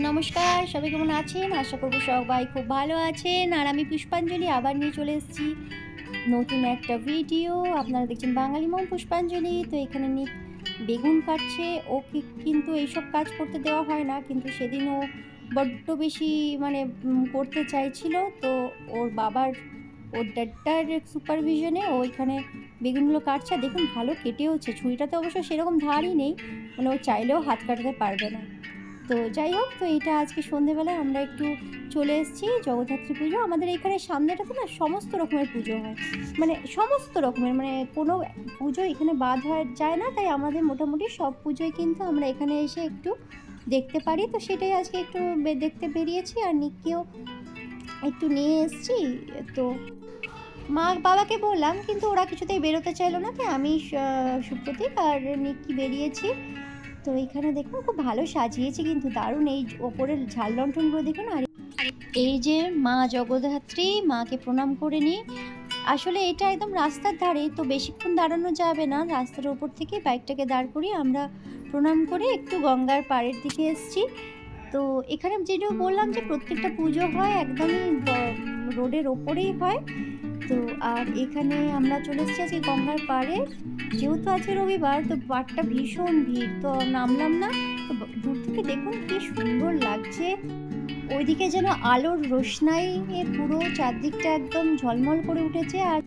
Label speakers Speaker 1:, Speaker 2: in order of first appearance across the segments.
Speaker 1: নমস্কার, সবাই কেমন আছেন? আশা করব সবাই খুব ভালো আছেন। আর আমি পুষ্পাঞ্জলি আবার নিয়ে চলে এসেছি নতুন একটা ভিডিও। আপনারা দেখছেন বাঙালি মম পুষ্পাঞ্জলি। তো এখানে বেগুন কাটছে। ওকে কিন্তু এইসব কাজ করতে দেওয়া হয় না। কিন্তু সেদিন ও বড্ড বেশি মানে করতে চাইছিল। তো ওর বাবার, ওর ড্যাডটার সুপারভিশনে ও এখানে বেগুনগুলো কাটছে। দেখুন ভালো কেটেওছে। ছুরিটাতে অবশ্য সেরকম ধারই নেই। মানে ও চাইলেও হাত কাটাতে পারবে না। তো যাই হোক, তো এটা আজকে সন্ধেবেলায় আমরা একটু চলে এসেছি জগদ্ধাত্রী পুজো। আমাদের এখানে সামনেটাতে না সমস্ত রকমের পুজো হয়। মানে সমস্ত রকমের মানে কোনো পুজো এখানে বাদ হয়ে যায় না, তাই আমাদের মোটামুটি সব পুজোই কিন্তু আমরা এখানে এসে একটু দেখতে পারি। তো সেটাই আজকে একটু দেখতে বেরিয়েছি আর নিককেও একটু নিয়ে এসেছি। তো মা বাবাকে বললাম, কিন্তু ওরা কিছুতেই বেরোতে চাইলো না, তাই আমি সুপ্রতীক আর নিক্কি বেরিয়েছি। তো এখানে দেখুন খুব ভালো সাজিয়েছে কিন্তু দারুণ এই ওপরের ঝাল লণ্ঠনগুলো দেখুন আর এই যে মা জগদ্ধাত্রী, মাকে প্রণাম করে নিই আসলে এটা একদম রাস্তার ধারে, তো বেশিক্ষণ দাঁড়ানো যাবে না। রাস্তার ওপর থেকে বাইকটাকে দাঁড় করিয়ে আমরা প্রণাম করে একটু গঙ্গার পাড়ের দিকে এসেছি। তো এখানে যেটা বললাম যে প্রত্যেকটা পুজো হয় একদমই রোডের ওপরেই হয়। তো আর এখানে আমরা চলে এসেছি আজকে গঙ্গার পাড়ে। যেহেতু আছে রবিবার, তো বারটা ভীষণ ভিড়, তো নামলাম না। তো দূর থেকে দেখুন কি সুন্দর লাগছে। ওইদিকে যেন আলোর রোশনাই এ পুরো, চারদিকটা একদম ঝলমল করে উঠেছে আর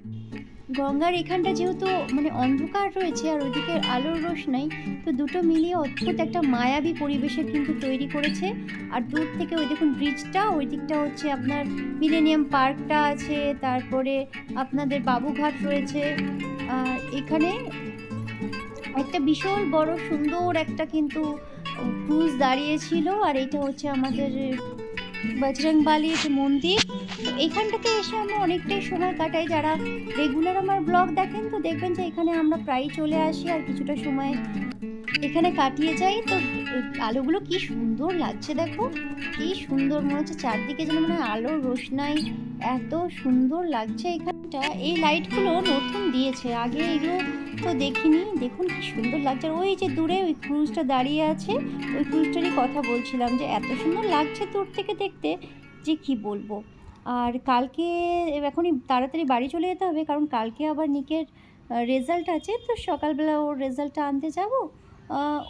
Speaker 1: গঙ্গার এখানটা যেহেতু মানে অন্ধকার রয়েছে আর ওইদিকে আলোর রোশনাই তো দুটো মিলিয়ে অদ্ভুত একটা মায়াবী পরিবেশের কিন্তু তৈরি করেছে। আর দূর থেকে ওই দেখুন ব্রিজটা ওই দিকটা হচ্ছে আপনার মিলেনিয়াম পার্কটা আছে, তারপরে আপনাদের বাবুঘাট রয়েছে। আর এখানে একটা বিশাল বড় সুন্দর একটা কিন্তু ক্রুজ দাঁড়িয়েছিল, আর এটা হচ্ছে আমাদের বজরং বালির মন্দির, এখানটাতে এসে আমরা অনেকটাই সময় কাটাই। যারা রেগুলার আমার ব্লগ দেখেন, তো দেখবেন যে এখানে আমরা প্রায়ই চলে আসি আর কিছুটা সময় এখানে কাটিয়ে যাই। তো আলোগুলো কি সুন্দর লাগছে দেখো। কি সুন্দর মনে হচ্ছে, চারদিকে যেন মনে আলোর রোশনাই। এত সুন্দর লাগছে এখানটা। এই লাইটগুলো নতুন দিয়েছে। আগে এগুলো তো দেখিনি। দেখুন কি সুন্দর লাগছে। আর ওই যে দূরে ওই ক্রুজটা দাঁড়িয়ে আছে, ওই ক্রুজটারই কথা বলছিলাম যে এত সুন্দর লাগছে দূর থেকে দেখতে, যে কি বলব? আর কালকে এখনই তাড়াতাড়ি বাড়ি চলে যেতে হবে, কারণ কালকে আবার নিকের রেজাল্ট আছে, তো সকালবেলা ওর রেজাল্টটা আনতে যাব।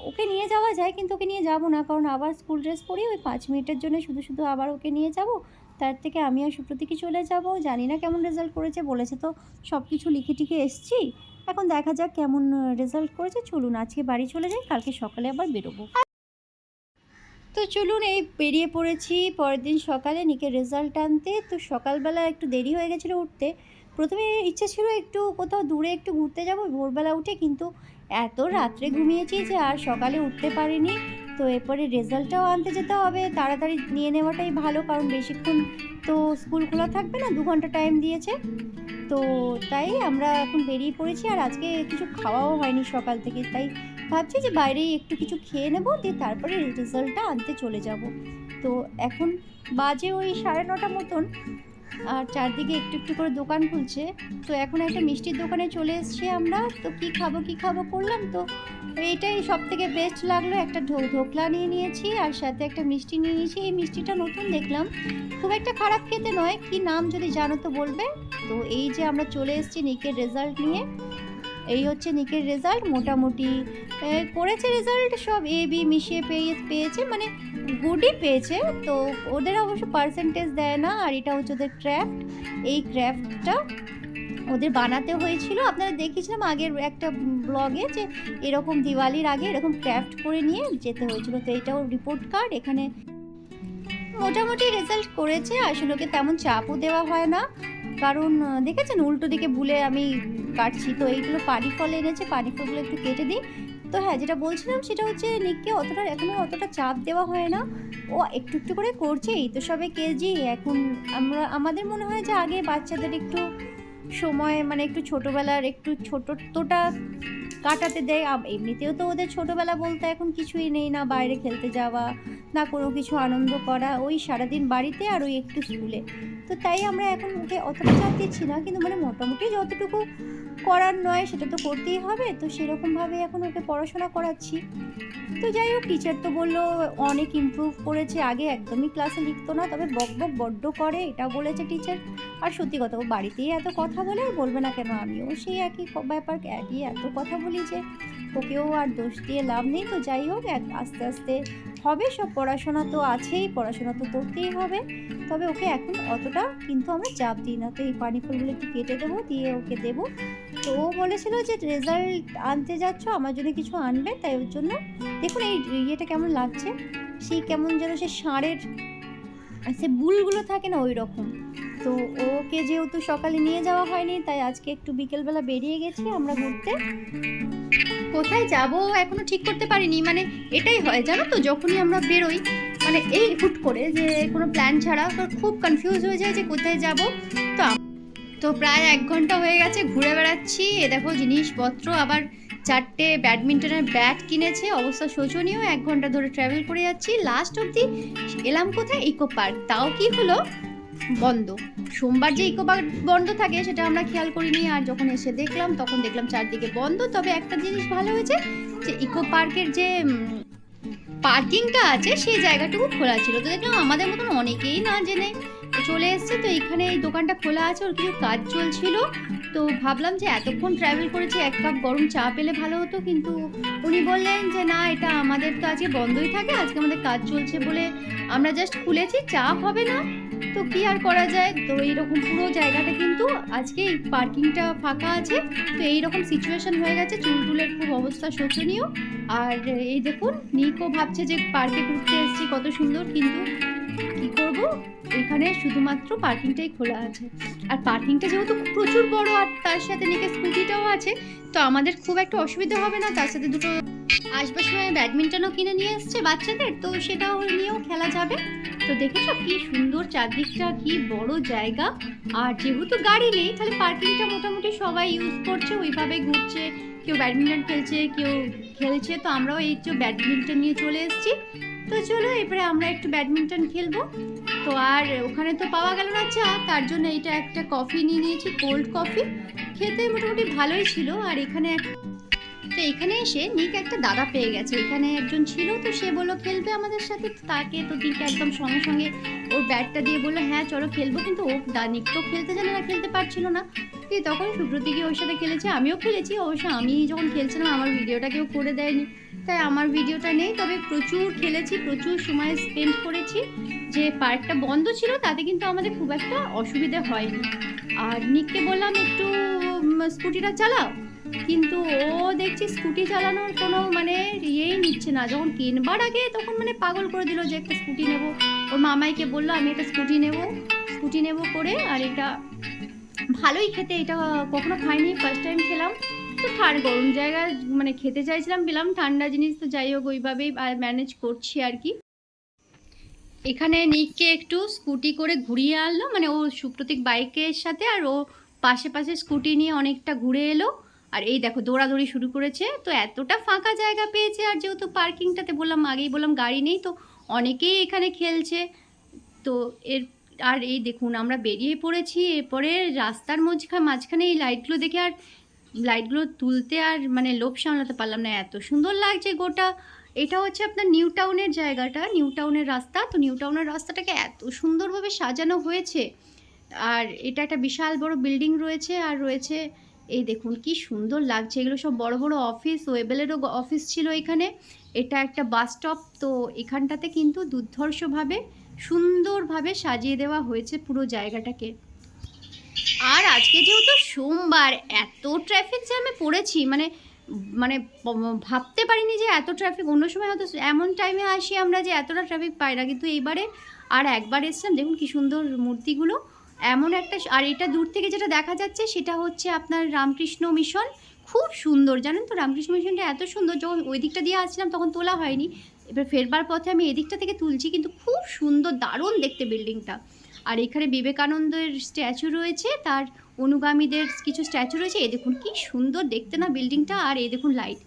Speaker 1: ওকে নিয়ে যাওয়া যায়, কিন্তু ওকে নিয়ে যাব না, কারণ আবার স্কুল ড্রেস পরি ওই পাঁচ মিনিটের জন্য শুধু শুধু আবার ওকে নিয়ে যাব। তার থেকে আমি আর সুপ্রতীকই চলে যাব। জানি না কেমন রেজাল্ট করেছে, বলেছে তো সব কিছু লিখে টিখে এসছি। এখন দেখা যাক কেমন রেজাল্ট করেছে। চলুন, আজকে বাড়ি চলে যাই, কালকে সকালে আবার বেরোবো। তো চলুন, এই বেরিয়ে পড়েছি পরের দিন সকালে নিকে রেজাল্ট আনতে। তো সকালবেলা একটু দেরি হয়ে গেছিল উঠতে। প্রথমে ইচ্ছে ছিল একটু কোথাও দূরে একটু ঘুরতে যাব, ভোরবেলা উঠে, কিন্তু এত রাত্রে ঘুমিয়েছি যে আর সকালে উঠতে পারিনি। তো এরপরে রেজাল্টটাও আনতে যেতে হবে, তাড়াতাড়ি নিয়ে নেওয়াটাই ভালো, কারণ বেশিক্ষণ তো স্কুল খোলা থাকবে না, দু ঘণ্টা টাইম দিয়েছে। তো তাই আমরা এখন বেরিয়ে পড়েছি আর আজকে কিছু খাওয়াও হয়নি সকাল থেকে। তাই ভাবছি যে বাইরেই একটু কিছু খেয়ে নেব, দিয়ে তারপরে রেজাল্টটা আনতে চলে যাব। তো এখন বাজে ওই সাড়ে নটা মতন। আর চারদিকে একটু একটু করে দোকান খুলছে। তো এখন একটা মিষ্টির দোকানে চলে এসেছি আমরা। তো কি খাব কি খাব করলাম? তো এইটাই সব থেকে বেস্ট লাগল। একটা ধোকলা নিয়ে নিয়েছি আর সাথে একটা মিষ্টি নিয়ে নিয়েছি। এই মিষ্টিটা নতুন দেখলাম। খুব একটা খারাপ খেতে নয়। কি নাম যদি জানো তো বলবে। তো এই যে আমরা চলে এসেছি নিকের রেজাল্ট নিয়ে। এই হচ্ছে নিকের রেজাল্ট মোটামুটি করেছে রেজাল্ট সব। এ বি মিশিয়ে পেয়ে, পেয়েছে। মানে গুডই পেয়েছে, তো ওদের অবশ্য পার্সেন্টেজ দেয় না, আর এটা হচ্ছে ওদের ক্র্যাফট এই ক্র্যাফটটা ওদের বানাতে হয়েছিল। আপনারা দেখেছিলাম আগের একটা ব্লগে যে এরকম দিওয়ালির আগে এরকম ক্র্যাফট করে নিয়ে যেতে হয়েছিল। তো এটাও রিপোর্ট কার্ড এখানে মোটামুটি রেজাল্ট করেছে। আসলে তেমন চাপও দেওয়া হয় না। কারণ দেখেছেন? উল্টো দিকে ভুলে আমি কাটছি। তো এইগুলো পানি ফল এনেছে পানি ফলগুলো একটু কেটে দিই। তো হ্যাঁ যেটা বলছিলাম সেটা হচ্ছে নিককে অতটা, এখনও অতটা চাপ দেওয়া হয় না। ও একটু একটু করে করছে এই তো সবে কেজি। এখন আমরা, আমাদের মনে হয় যে আগে বাচ্চাদের একটু সময় মানে একটু ছোটোবেলার একটু ছোটোটা কাটাতে দেয়। এমনিতেও তো ওদের ছোটোবেলা বলতে এখন কিছুই নেই না, বাইরে খেলতে যাওয়া, না কোনো কিছু আনন্দ করা, ওই সারাদিন বাড়িতে আর ওই একটু স্কুলে। তো তাই আমরা এখন ওকে অতটা চাপ দিচ্ছি না, কিন্তু মানে মোটামুটি যতটুকু করার নয়, সেটা তো করতেই হবে। তো সেরকমভাবে এখন ওকে পড়াশোনা করাচ্ছি। তো যাই হোক টিচার তো বলল, অনেক ইমপ্রুভ করেছে। আগে একদমই ক্লাসে লিখতো না, তবে বক বক বড্ড করে, এটা বলেছে টিচার আর সত্যি কথা, ও বাড়িতেই এত কথা বলে বলবে না কেন? আমিও সেই একই ব্যাপার, একই এত কথা বলি যে, ওকেও আর দোষ দিয়ে লাভ নেই। তো যাই হোক, এক- আস্তে আস্তে হবে সব। পড়াশোনা তো আছেই, পড়াশোনা তো করতেই হবে। তবে ওকে এখন অতটা কিন্তু আমরা চাপ দিই না। তো এই পানি ফুলগুলো একটু কেটে দেবো, দিয়ে ওকে দেবো। তো ও বলেছিল যে, রেজাল্ট আনতে যাচ্ছ, আমার জন্য কিছু আনবে, তাই ওর জন্য। দেখুন এই ইয়েটা কেমন লাগছে। সেই কেমন যেন সে ষাঁড়ের সে বুলগুলো থাকে না ওই রকম তো ওকে যেহেতু সকালে নিয়ে যাওয়া হয়নি, তাই আজকে একটু বিকেলবেলা বেরিয়ে গেছি আমরা ঘুরতে। কোথায় যাব এখনও ঠিক করতে পারিনি। মানে এটাই হয়, জানো তো, যখনই আমরা বেরোই মানে এই হুট করে যে কোনো প্ল্যান ছাড়া খুব কনফিউজ হয়ে যায় যে কোথায় যাব। তো প্রায় এক ঘণ্টা হয়ে গেছে, ঘুরে বেড়াচ্ছি। এ দেখো জিনিসপত্র, আবার চারটে ব্যাডমিন্টনের ব্যাট কিনেছে। অবস্থা শোচনীয়, এক ঘণ্টা ধরে ট্রাভেল করে যাচ্ছি। লাস্ট অবধি এলাম কোথায়? ইকো পার্ক তাও কি হলো? বন্ধ। সোমবার যে ইকো পার্ক বন্ধ থাকে, সেটা আমরা খেয়াল করিনি। আর যখন এসে দেখলাম, তখন দেখলাম চারদিকে বন্ধ। তবে একটা জিনিস ভালো হয়েছে, যে ইকো পার্কের যে পার্কিংটা আছে সেই জায়গাটুকু খোলা ছিল। তো দেখলাম আমাদের মতন অনেকেই না জেনে চলে এসছে, তো এখানে এই দোকানটা খোলা আছে, ওর কিছু কাজ চলছিল। তো ভাবলাম যে এতক্ষণ ট্রাভেল করেছি, এক কাপ গরম চা পেলে ভালো হতো, কিন্তু উনি বললেন যে, না, এটা আমাদের তো আজকে বন্ধই থাকে, আজকে আমাদের কাজ চলছে বলে আমরা জাস্ট খুলেছি, চা হবে না। তো কি আর করা যায়? তো এইরকম পুরো জায়গাটা কিন্তু আজকে এই পার্কিংটা ফাঁকা আছে, তো এইরকম সিচুয়েশন হয়ে গেছে চুলটুলের খুব অবস্থা শোচনীয়। আর এই দেখুন, নিকো ভাবছে যে পার্কে ঘুরতে এসেছি, কত সুন্দর, কিন্তু কি করব? এখানে শুধুমাত্র পার্কিংটাই খোলা আছে। আর পার্কিংটা যেহেতু প্রচুর বড়, আর তার সাথে নিকে স্কুটিটাও আছে, তো আমাদের খুব একটা অসুবিধা হবে না। তার সাথে দুটো আসবার সময় ব্যাডমিন্টনও কিনে নিয়ে এসছে বাচ্চাদের, তো সেটাও নিয়েও খেলা যাবে। তো দেখেছ কি সুন্দর চারদিকটা, কি বড় জায়গা। আর যেহেতু গাড়ি নেই, তাহলে পার্কিংটা মোটামুটি সবাই ইউজ করছে, ওইভাবে ঘুরছে। কেউ ব্যাডমিন্টন খেলছে, কেউ খেলছে, তো আমরাও এই যে ব্যাডমিন্টন নিয়ে চলে এসেছি। তো চলো, এবারে আমরা একটু ব্যাডমিন্টন খেলব। তো আর ওখানে তো পাওয়া গেল না চা, তার জন্য এটা একটা কফি নিয়ে নিয়েছি, কোল্ড কফি। খেতে মোটামুটি ভালোই ছিল, আর এখানে তো এখানে এসে নিক একটা দাদা পেয়ে গেছে। এখানে একজন ছিল, তো সে বলল, খেলবে আমাদের সাথে? তাকে তো নিক একদম সঙ্গে সঙ্গে ওর ব্যাটটা দিয়ে বলল হ্যাঁ চলো খেলব। কিন্তু ও নিক তো খেলতে জানে না, খেলতে পারছিল না। তখন সুব্রতি গিয়ে ওর সাথে খেলেছে, আমিও খেলেছি। অবশ্য আমি যখন খেলছিলাম, আমার ভিডিওটা কেউ করে দেয়নি। তাই আমার ভিডিওটা নেই, তবে প্রচুর খেলেছি, প্রচুর সময় স্পেন্ড করেছি। যে পার্কটা বন্ধ ছিল, তাতে কিন্তু আমাদের খুব একটা অসুবিধে হয়নি। আর নিককে বললাম, একটু স্কুটিটা চালাও। কিন্তু ও দেখছি স্কুটি চালানোর কোনো মানে ইয়েই নিচ্ছে না। যখন কিনবার আগে তখন মানে পাগল করে দিল যে, একটা স্কুটি নেব। ওর মামাইকে বলল, আমি একটা স্কুটি নেব। স্কুটি নেব করে, আর এটা ভালোই খেতে, এটা কখনো খাইনি ফার্স্ট টাইম খেলাম। তো গরম জায়গায় মানে খেতে চাইছিলাম, পেলাম। ঠান্ডা জিনিস তো যাই হোক, ওইভাবেই ম্যানেজ করছি আর কি। এখানে নিককে একটু স্কুটি করে ঘুরিয়ে আনলো মানে ও সুপ্রতীক বাইকের সাথে আর ও পাশে পাশে স্কুটি নিয়ে অনেকটা ঘুরে এলো। আর এই দেখো, দৌড়াদৌড়ি শুরু করেছে। তো এতটা ফাঁকা জায়গা পেয়েছে আর যেহেতু পার্কিংটাতে বললাম, আগেই বললাম গাড়ি নেই, তো অনেকেই এখানে খেলছে। তো এর, আর এই দেখুন, আমরা বেরিয়ে পড়েছি। এরপরে রাস্তার মাঝখানে মাঝখানে এই লাইটগুলো দেখে আর লাইটগুলো তুলতে আর মানে লোভ সামলাতে পারলাম না, এত সুন্দর লাগছে গোটা। এটা হচ্ছে আপনার নিউ টাউনের জায়গাটা, নিউ টাউনের রাস্তা। তো নিউ টাউনের রাস্তাটাকে এত সুন্দরভাবে সাজানো হয়েছে। আর এটা একটা বিশাল বড় বিল্ডিং রয়েছে, আর রয়েছে, এই দেখুন কি সুন্দর লাগছে। এগুলো সব বড় বড় অফিস, ওয়েবেলেরও অফিস ছিল এখানে। এটা একটা বাস স্টপ, তো এখানটাতে কিন্তু দুর্ধর্ষভাবে সুন্দরভাবে সাজিয়ে দেওয়া হয়েছে পুরো জায়গাটাকে। আর আজকে যেহেতু সোমবার, এত ট্রাফিক জ্যামে পড়েছি মানে মানে ভাবতে পারিনি যে এত ট্রাফিক অন্য সময় হয়তো এমন টাইমে আসি আমরা যে এতটা ট্রাফিক পাই না। কিন্তু এইবারে আর একবার এসছিলাম, দেখুন কি সুন্দর মূর্তিগুলো। এমন একটা আর এটা দূর থেকে যেটা দেখা যাচ্ছে, সেটা হচ্ছে আপনার রামকৃষ্ণ মিশন খুব সুন্দর, জানেন তো? রামকৃষ্ণ মিশনটা এত সুন্দর, যখন ওই দিকটা দিয়ে আসছিলাম তখন তোলা হয়নি। এবার ফেরবার পথে আমি এদিকটা থেকে তুলছি, কিন্তু খুব সুন্দর, দারুণ দেখতে বিল্ডিংটা আর এখানে বিবেকানন্দের স্ট্যাচু রয়েছে, তার অনুগামীদের কিছু স্ট্যাচু রয়েছে। এ দেখুন কি সুন্দর দেখতে না বিল্ডিংটা, আর এই দেখুন লাইট।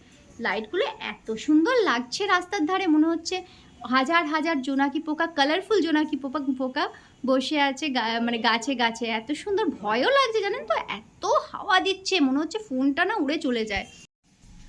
Speaker 1: লাইটগুলো এত সুন্দর লাগছে রাস্তার ধারে, মনে হচ্ছে হাজার হাজার জোনাকি পোকা কালারফুল জোনাকি পোকা পোকা বসে আছে মানে গাছে গাছে। এত সুন্দর, ভয়ও লাগছে জানেন তো? এত হাওয়া দিচ্ছে, মনে হচ্ছে ফোনটা না উড়ে চলে যায়।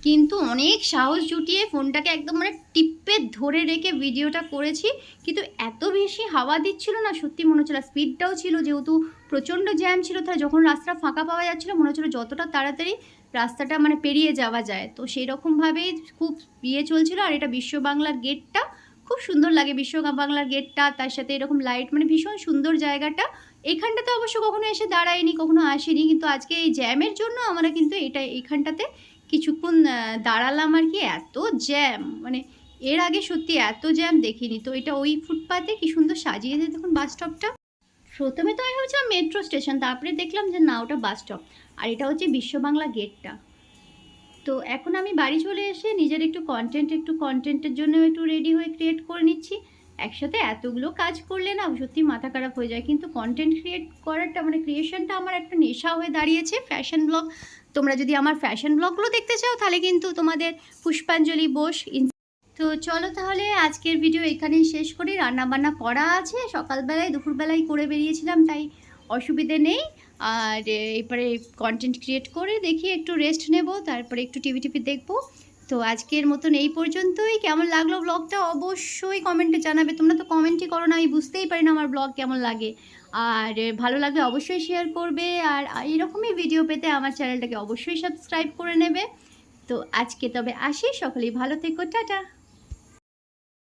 Speaker 1: কিন্তু অনেক সাহস জুটিয়ে ফোনটাকে একদম মানে টিপে ধরে রেখে ভিডিওটা করেছি। কিন্তু এত বেশি হাওয়া দিচ্ছিল না, সত্যি মনে হচ্ছিল স্পিডটাও ছিল, যেহেতু প্রচণ্ড জ্যাম ছিল, তাহলে যখন রাস্তা ফাঁকা পাওয়া যাচ্ছিল, মনে হচ্ছিল যতটা তাড়াতাড়ি রাস্তাটা মানে পেরিয়ে যাওয়া যায়। তো সেই রকমভাবেই খুব ইয়ে চলছিল, আর এটা বিশ্ব বাংলার গেটটা, খুব সুন্দর লাগে বিশ্ব বাংলার গেটটা, তার সাথে এরকম লাইট মানে ভীষণ সুন্দর জায়গাটা। এখানটাতে অবশ্য কখনো এসে দাঁড়ায়নি, কখনো আসেনি, কিন্তু আজকে এই জ্যামের জন্য আমরা কিন্তু এটা, এইখানটাতে কিছুক্ষণ দাঁড়ালাম আর কি, এত জ্যাম মানে এর আগে সত্যি এত জ্যাম দেখিনি। তো এটা ওই ফুটপাতে কি সুন্দর সাজিয়েছে দেখুন বাস স্টপটা প্রথমে তো আমি ভাবছিলাম মেট্রো স্টেশন তারপরে দেখলাম যে না, ওটা বাস স্টপ আর এটা হচ্ছে বিশ্ব বাংলা গেটটা তো এখন আমি বাড়ি চলে এসে নিজের একটু কন্টেন্ট একটু কন্টেন্টের জন্য একটু রেডি হয়ে ক্রিয়েট করে নিচ্ছি। একসাথে এতগুলো কাজ করলে না, সত্যি মাথা খারাপ হয়ে যায়। কিন্তু কন্টেন্ট ক্রিয়েট করাটা মানে ক্রিয়েশনটা আমার একটা নেশা হয়ে দাঁড়িয়েছে ফ্যাশন ব্লগ তোমরা যদি আমার ফ্যাশন ব্লগগুলো দেখতে চাও, তাহলে কিন্তু তোমাদের পুষ্পাঞ্জলি বোস তো চলো তাহলে আজকের ভিডিও এখানেই শেষ করি। রান্নাবান্না করা আছে। সকালবেলায়, দুপুরবেলায় করে বেরিয়েছিলাম, তাই অসুবিধে নেই। আর এবারে কন্টেন্ট ক্রিয়েট করে দেখি, একটু রেস্ট নেব, তারপরে একটু টিভি টিভি দেখব। তো আজকের মতন এই পর্যন্তই। কেমন লাগল ব্লগটা অবশ্যই কমেন্টে জানাবে। তোমরা তো কমেন্টই করো না, আমি বুঝতেই পারি না আমার ব্লগ কেমন লাগে। আর ভালো লাগলে অবশ্যই শেয়ার করবে আর এরকমই ভিডিও পেতে আমার চ্যানেলটাকে অবশ্যই সাবস্ক্রাইব করে নেবে। তো আজকে তবে আসি, সকলেই ভালো থেকো, টাটা।